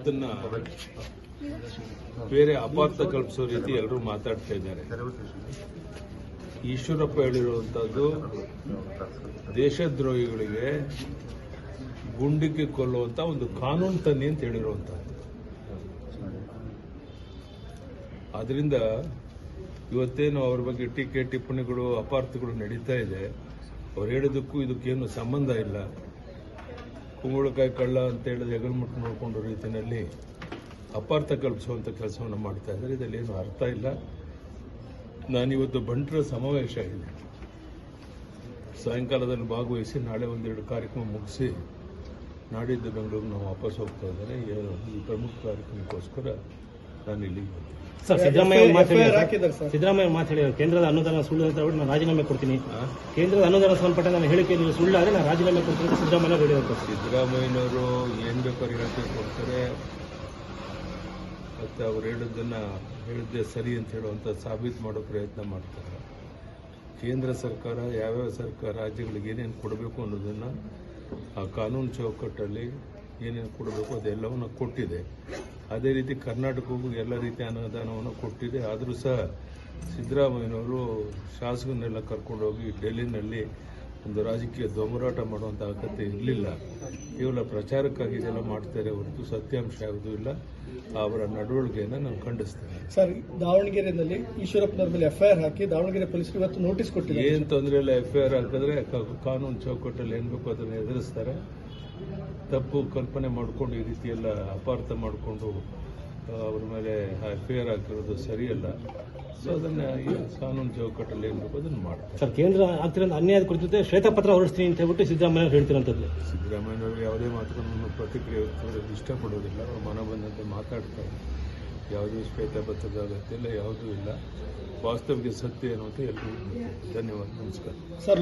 ಮಾತನ್ನ ಬೇರೆ ಅಪಾರ್ಥ ಕಲ್ಪಿಸೋ ರೀತಿ ಎಲ್ಲರೂ ಮಾತಾಡ್ತಾ ಇದ್ದಾರೆ. ಈಶ್ವರಪ್ಪ ಹೇಳಿರುವಂತದ್ದು ದೇಶದ್ರೋಹಿಗಳಿಗೆ ಗುಂಡಿಗೆ ಕೊಲ್ಲುವಂತ ಒಂದು ಕಾನೂನು ತನ್ನಿ ಅಂತ ಹೇಳಿರುವಂತದ್ದು ಅದರಿಂದ ಇವತ್ತೇನು ಅವ್ರ ಬಗ್ಗೆ ಟೀಕೆ, ಟಿಪ್ಪಣಿಗಳು, ಅಪಾರ್ಥಗಳು ನಡೀತಾ ಇದೆ. ಅವ್ರು ಹೇಳೋದಕ್ಕೂ ಇದಕ್ಕೇನು ಸಂಬಂಧ ಇಲ್ಲ. ಕುಂಬಳಕಾಯಿ ಕಳ್ಳ ಅಂತ ಹೇಳಿದ್ರೆ ಹೆಗಲ್ಮುಟ್ಟು ನೋಡ್ಕೊಂಡು ರೀತಿಯಲ್ಲಿ ಅಪಾರ್ಥ ಕಲ್ಪಿಸುವಂಥ ಕೆಲಸವನ್ನು ಮಾಡ್ತಾ ಇದ್ದಾರೆ. ಇದರಲ್ಲಿ ಏನು ಅರ್ಥ ಇಲ್ಲ. ನಾನಿವತ್ತು ಬಂಟರ ಸಮಾವೇಶ ಇದೆ ಸಾಯಂಕಾಲದಲ್ಲಿ ಭಾಗವಹಿಸಿ ನಾಳೆ ಒಂದೆರಡು ಕಾರ್ಯಕ್ರಮ ಮುಗಿಸಿ ನಾಡಿದ್ದು ಬೆಂಗಳೂರು ನಾವು ವಾಪಸ್ ಹೋಗ್ತಾ ಇದ್ದಾರೆ ಈ ಪ್ರಮುಖ ಕಾರ್ಯಕ್ರಮಕ್ಕೋಸ್ಕರ ನಾನು ಇಲ್ಲಿಗೆ ಬಂದೆ ಸರ್ ಸಿದ್ದರಾಮಯ್ಯ ಅವ್ರ FIR ಹಾಕಿದ್ದಾರೆ ಸರ್. ಸಿದ್ದರಾಮಯ್ಯ ಅವ್ರ ಕೇಂದ್ರದ ಅನುದಾನ ಸುಳ್ಳು ಅಂತ ಹೇಳಿ ನಾನು ರಾಜೀನಾಮೆ ಕೊಡ್ತೀನಿ ಆ? ಕೇಂದ್ರದ ಅನುದಾನ ಸಂಬಂಧಪಟ್ಟ ನಾನು ಹೇಳಿಕೆ ನೀವು ಆದರೆ ನಾನು ರಾಜೀನಾಮೆ ಕೊಡ್ತೀನಿ ಅಂತ ಸಿದ್ದರಾಮಯ್ಯ ಅವರು ಹೇಳಿದ್ರು ಸರ್. ಸಿದ್ದರಾಮಯ್ಯನವರು ಏನು ಬೇಕಾದ್ರೂ ಹೇಳಿಕೆ ಕೊಡ್ತಾರೆ ಮತ್ತು ಅವ್ರು ಹೇಳಿದ್ದನ್ನ ಹೇಳಿದ್ದೆ ಸರಿ ಅಂತ ಹೇಳುವಂಥ ಸಾಬೀತು ಮಾಡೋ ಪ್ರಯತ್ನ ಮಾಡ್ತಾರೆ ಕೇಂದ್ರ ಸರ್ಕಾರ ಯಾವ್ಯಾವ ಸರ್ಕಾರ ರಾಜ್ಯಗಳಿಗೆ ಏನೇನು ಕೊಡಬೇಕು ಅನ್ನೋದನ್ನು ಆ ಕಾನೂನು ಚೌಕಟ್ಟಲ್ಲಿ ಏನೇನು ಕೊಡಬೇಕು ಅದೆಲ್ಲವನ್ನು ಕೊಟ್ಟಿದೆ ಅದೇ ರೀತಿ ಕರ್ನಾಟಕಕ್ಕೂ ಎಲ್ಲ ರೀತಿಯ ಅನುದಾನವನ್ನು ಕೊಟ್ಟಿದೆ. ಆದರೂ ಸಹ ಸಿದ್ದರಾಮಯ್ಯನವರು ಶಾಸಕನೆಲ್ಲ ಕರ್ಕೊಂಡೋಗಿ ಡೆಲ್ಲಿನಲ್ಲಿ ಒಂದು ರಾಜಕೀಯ ದೊಂಬರಾಟ ಮಾಡುವಂಥ ಅಗತ್ಯ ಇರಲಿಲ್ಲ. ಕೇವಲ ಪ್ರಚಾರಕ್ಕಾಗಿ ಇದೆಲ್ಲ ಮಾಡ್ತಾರೆ ಹೊರತು ಸತ್ಯಾಂಶ ಯಾವುದೂ ಇಲ್ಲ. ಅವರ ನಡವಳಿಕೆಯನ್ನು ನಾನು ಖಂಡಿಸ್ತೇನೆ ಸರ್ ದಾವಣಗೆರೆಯಲ್ಲಿ ಈಶ್ವರಪ್ಪನವ್ರ ಮೇಲೆ ಎಫ್ಐಆರ್ ಹಾಕಿ ದಾವಣಗೆರೆ ಪೊಲೀಸರು ಇವತ್ತು ನೋಟಿಸ್ ಕೊಟ್ಟಿದ್ದಾರೆ. ಏನು ತೊಂದರೆ ಇಲ್ಲ ಎಫ್ಐಆರ್ ಹಾಕಿದ್ರೆ ಕಾನೂನು ಚೌಕಟ್ಟಲ್ಲಿ ಏನು ಬೇಕೋ ಅದನ್ನು ಎದುರಿಸ್ತಾರೆ. ತಪ್ಪು ಕಲ್ಪನೆ ಮಾಡಿಕೊಂಡು ಈ ರೀತಿಯೆಲ್ಲ ಎಲ್ಲ ಅಪಾರ್ಥ ಮಾಡಿಕೊಂಡು ಅವ್ರ ಮೇಲೆ ಆರ್ ಹಾಕಿರೋದು ಸರಿಯಲ್ಲ. ಸೊ ಅದನ್ನು ಈ ಕಾನೂನು ಚೌಕಟ್ಟಲ್ಲಿ ಏನು ಅದನ್ನು ಮಾಡ್ತಾರೆ. ಸರ್ ಕೇಂದ್ರ ಆಗ್ತಿರೋ ಅನ್ಯಾಯದ ಕುರಿತಂತೆ ಶ್ವೇತಪತ್ರ ಹೊರಡಿಸ್ತೀನಿ ಅಂತ ಹೇಳ್ಬಿಟ್ಟು ಸಿದ್ದರಾಮಯ್ಯ ಹೇಳ್ತಿರೋಂಥದ್ದು ಹೇಳ್ತಿರೋಂಥದ್ದು. ಸಿದ್ದರಾಮಯ್ಯನವರು ಯಾವುದೇ ಮಾತುಗಳನ್ನು ಪ್ರತಿಕ್ರಿಯೆ ಇಷ್ಟಪಡೋದಿಲ್ಲ ಅವ್ರ ಮನ ಬಂದಂತೆ ಮಾತಾಡ್ತಾರೆ. ಯಾವುದೂ ಶ್ವೇತಪತ್ರದ ಅಗತ್ಯ ಇಲ್ಲ ಯಾವುದೂ ಇಲ್ಲ. ವಾಸ್ತವಿಕ ಸತ್ಯ ಏನು ಅಂತ ಎಲ್ಲರಿಗೂ ಧನ್ಯವಾದ ನಮಸ್ಕಾರ. ಸರ್